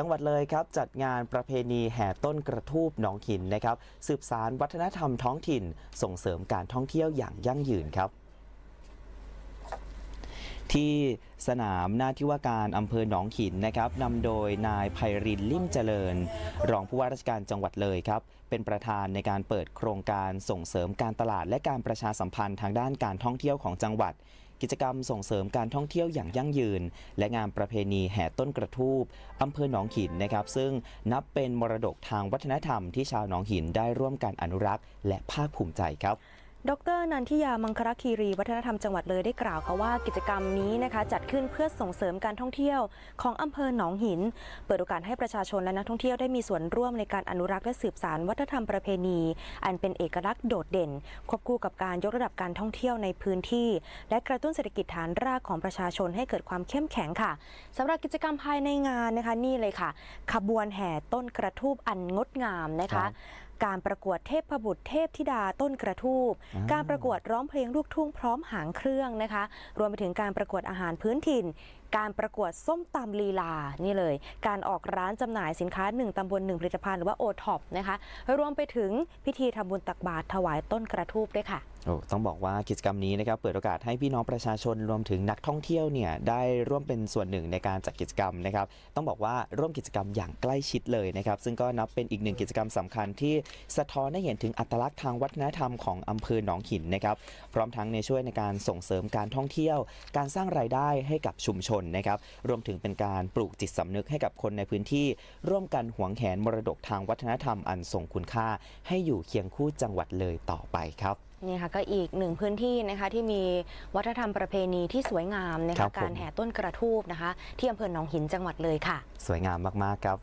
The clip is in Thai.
จังหวัดเลยครับจัดงานประเพณีแห่ต้นกระทูบหนองหินนะครับ สืบสารวัฒนธรรมท้องถิ่น ส่งเสริมการท่องเที่ยวอย่างยั่งยืนครับที่สนามหน้าที่ว่าการอำเภอหนองหินนะครับนำโดยนายไพรินลิ่มเจริญ รองผู้ว่าราชการจังหวัดเลยครับ เป็นประธานในการเปิดโครงการส่งเสริมการตลาดและการประชาสัมพันธ์ทางด้านการท่องเที่ยวของจังหวัด กิจกรรมส่งเสริมการท่องเที่ยวอย่างยั่งยืน และงานประเพณีแห่ต้นกระทูบอำเภอหนองหินนะครับ ซึ่งนับเป็นมรดกทางวัฒนธรรมที่ชาวหนองหินได้ร่วมกันอนุรักษ์ และภาคภูมิใจครับ ดรนันทิยามังคลคีรีวัฒนธรรมจังหวัดเลยได้กล่าวค่ะว่ากิจกรรมนี้นะคะจัดขึ้นเพื่อส่งเสริมการท่องเที่ยวของอำเภอหนองหิน เปิดโอกาสให้ประชาชนและนักท่องเที่ยวได้มีส่วนร่วมในการอนุรักษ์และสืบสานวัฒนธรรมประเพณี อันเป็นเอกลักษณ์โดดเด่น ควบคู่กับการยกระดับการท่องเที่ยวในพื้นที่ และกระตุ้นเศรษฐกิจฐานรากของประชาชนให้เกิดความเข้มแข็งค่ะสำหรับกิจกรรมภายในงานนะคะนี่เลยค่ะ ขบวนแห่ต้นกระทูบอันงดงามนะคะ การประกวดเทพบุตรเทพธิดาต้นกระทูบอ่าการประกวดร้องเพลงลูกทุ่งพร้อมหางเครื่องนะคะ รวมไปถึงการประกวดอาหารพื้นถิ่นการประกวดส้มตำลีลา นี่เลย การออกร้านจำหน่ายสินค้า 1ตำบล1ผลิตภัณฑ์หรือว่าโอท็อปนะคะ รวมไปถึงพิธีทำบุญตักบาตรถวายต้นกระทูบด้วยค่ะต้องบอกว่ากิจกรรมนี้นะครับเปิดโอกาสให้พี่น้องประชาชนรวมถึงนักท่องเที่ยวเนี่ยได้ร่วมเป็นส่วนหนึ่งในการจัดกิจกรรมนะครับ ต้องบอกว่าร่วมกิจกรรมอย่างใกล้ชิดเลยนะครับ ซึ่งก็นับเป็นอีกหนึ่งกิจกรรมสำคัญที่สะท้อนให้เห็นถึงอัตลักษณ์ทางวัฒนธรรมของอำเภอหนองหินนะครับ พร้อมทั้งในช่วยในการส่งเสริมการท่องเที่ยว การสร้างรายได้ให้กับชุมชนนะครับรวมถึงเป็นการปลูกจิตสำนึกให้กับคนในพื้นที่ ร่วมกันหวงแหนมรดกทางวัฒนธรรมอันทรงคุณค่า ให้อยู่เคียงคู่จังหวัดเลยต่อไปครับนี่ค่ะก็อีกหนึ่งพื้นที่นะคะที่มีวัฒนธรรมประเพณีที่สวยงามนะครัคะบผมการแห่ต้นกระทูบนะคะ ที่อำเภอหนองหินจังหวัดเลยค่ะ สวยงามมากๆครับ